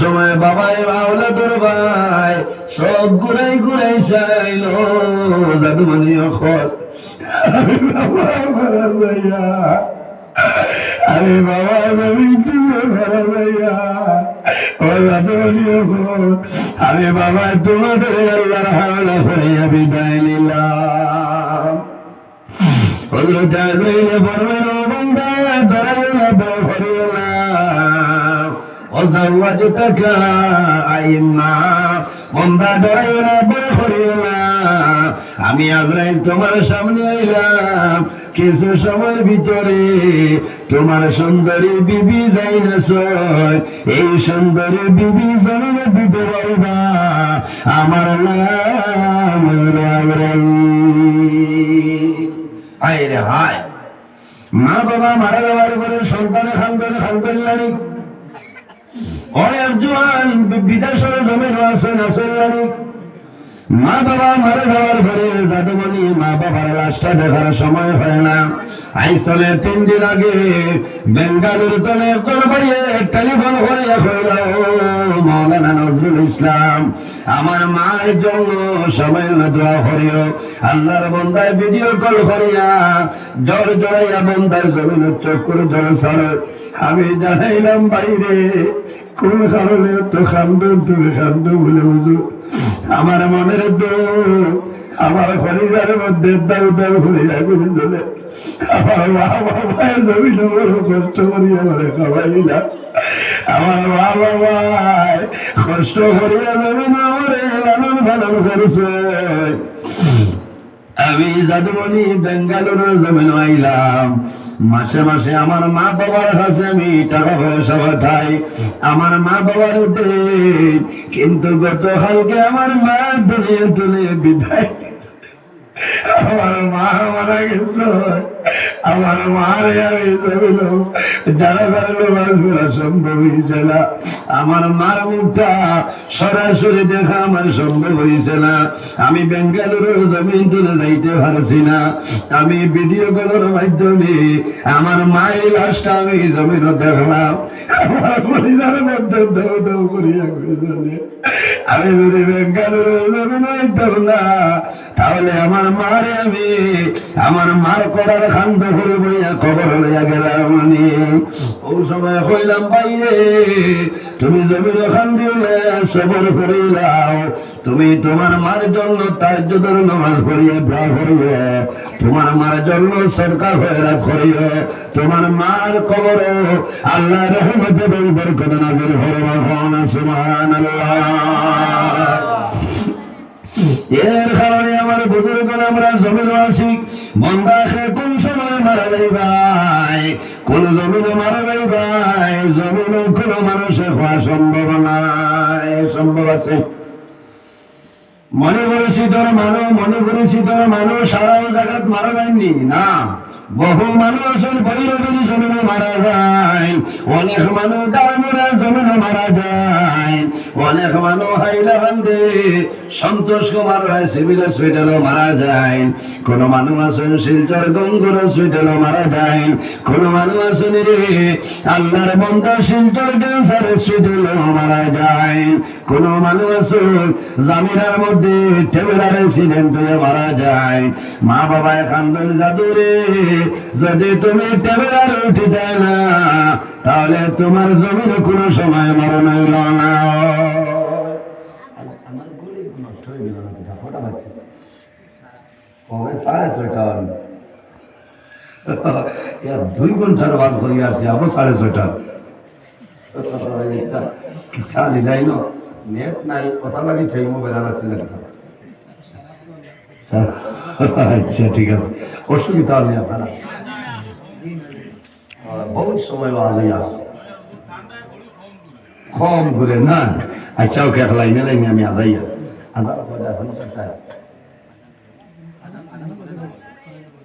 সময় বাবাই বাউলা দরবাই সব ঘুরাই ঘুরাই চাইল জাদুমণি অখত আমি বাবা আমি বাবা অখত আমি বাবা, তোমাদের আল্লাহর হাওলা বিদায় নিলাম। وزوجتك আইমা বন্দা ডরাইও না বড় হরিও না আমি আজরাইল তোমার সামনে আইলাম কিছু সময়ের ভিতরে তোমার সুন্দরী বিবি যাই না সয় এই সুন্দরী বিবি জন্মে দিতে পারবা আমার নাম হলো আজরাইল হায় রে হায় মা বাবা মারা যাওয়ার পরে সন্তানে খানদানে খানদান লাগে অনেক জোয়ান বিদেশের জমিন আছেন আছেন মা বাবা মারা যাওয়ার পরে জাদুমণি মা বাবার লাশটা দেখার সময় হয় না। আইসলে তিন দিন আগে বেঙ্গালুর তলে একজন বাড়িয়ে টেলিফোন করে হইল, মৌলানা নজরুল ইসলাম, আমার মায়ের জন্য সময় দোয়া করিও। আল্লাহর বন্দায় ভিডিও কল করিয়া জ্বর জড়াইয়া বন্দায় জমিনের চক্কর জল ছাড়ো আমি জানাইলাম বাইরে কোন কারণে তো খান্দন তুমি খান্দ বলে বুঝো আমার মনের আমার হরিদার মধ্যে দাউ দাউ হইয়া করে চলে আমার মা বাবা জমিন বড় কষ্ট করি আমার খাওয়াইলা আমার মা কষ্ট করিয়া আমার ভালো করছে। আমি যাদুমণি বেঙ্গালুরুর জমিন আইলাম। মাসে মাসে আমার মা বাবার কাছে আমি টাকা পয়সা পাঠাই। আমার মা বাবার কিন্তু গতকালকে আমার মা দুনিয়া তুলে বিদায়। আমার মা মারা গেছে। আমার মারে জমিল যারা যারা লোক সম্ভব না। আমার মার মুখটা সরাসরি দেখা আমার সম্ভব হয়েছে না। আমি বেঙ্গালুরুর জমিন তুলে যাইতে পারছি না। আমি ভিডিও কলের মাধ্যমে আমার মায়ের লাশটা আমি জমিন দেখলাম। আমার পরিবারের মধ্যে দেও দেও করিয়া করে আমি যদি বেঙ্গালুরুর জমিন না, তাহলে আমার মারে আমি, আমার মার করার খান্দ করে বইয়া খবর লইয়া গেলাম আমি। ও সময় হইলাম বাইরে, তুমি জমির খান দিলে সবর করিলাও তুমি তোমার মার জন্য তার যদর নামাজ পড়িয়ে ব্রা করিও। তোমার মার জন্য সরকার হয়ে করিও। তোমার মার কবর আল্লাহ রহমতে বই বরকত নাজির হন সুবহানাল্লাহ। এর আমার বুজুর্গ আমরা জমিন আছি। মন্দা খে কোন সময় মারা যাই ভাই? কোন জমিনে মারা যাই ভাই? জমিনে কোন মানুষের হওয়া সম্ভব নাই। সম্ভব আছে? মনে করেছি তোর মানুষ, মনে করেছি তোর মানুষ, সারা জায়গাত মারা যায়নি? না। বহু মানুষ ভৈরবের জমিনে মারা যায়। অনেক মানুষ দামরা জমিনে মারা যায়। অনেক মানুষ হাইলাকান্দে সন্তোষ কুমার রায় সিভিল হসপিটালও মারা যায় কোন মানুষ আছেন শিলচর গঙ্গুর হসপিটালও মারা যায় কোন মানুষ আছেন রে আল্লাহর বন্ধ শিলচর ক্যান্সার হসপিটালও মারা যায় কোন মানুষ আছেন জামিনার মধ্যে টেবলার অ্যাক্সিডেন্ট হয়ে মারা যায় মা বাবায় কান্দন জাদুরে যদি তুমি টেবলার উঠে যায় না, তাহলে তোমার জমির কোনো সময় মরণ হইল না। কবে সাড়ে ছয়টা দুই ঘণ্টার বাদ করি আসছি আবার সাড়ে ছয়টা। ইচ্ছা নিলাই ন। নেট নাই, কথা লাগি ঠিক মোবাইল আছে আচ্ছা ঠিক আছে। অসুবিধা নেই আপনারা। বহুত সময় আজই আসছে কম করে না। আচ্ছা ওকে, লাইনে লাইনে আমি আদাইয়া আদার পরে এখন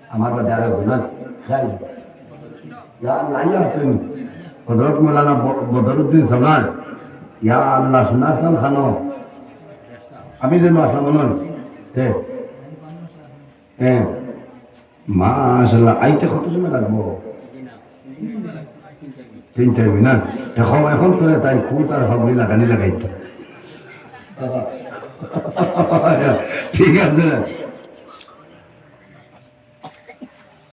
আমার বাদে আর আছে না। খেয়াল আল্লাহ আসেন হজরত মৌলানা বদরুদ্দিন সোনার ইয়া আল্লাহ শোনাসান খানো? আমি যেন আসলাম মনে হ্যাঁ হ্যাঁ মাশাল্লাহ আইতে কত সময় লাগবো? তিন চাইবি না এখন এখন তোরে তাই খুব আর হবি লাগানি লাগাইতে। ঠিক আছে।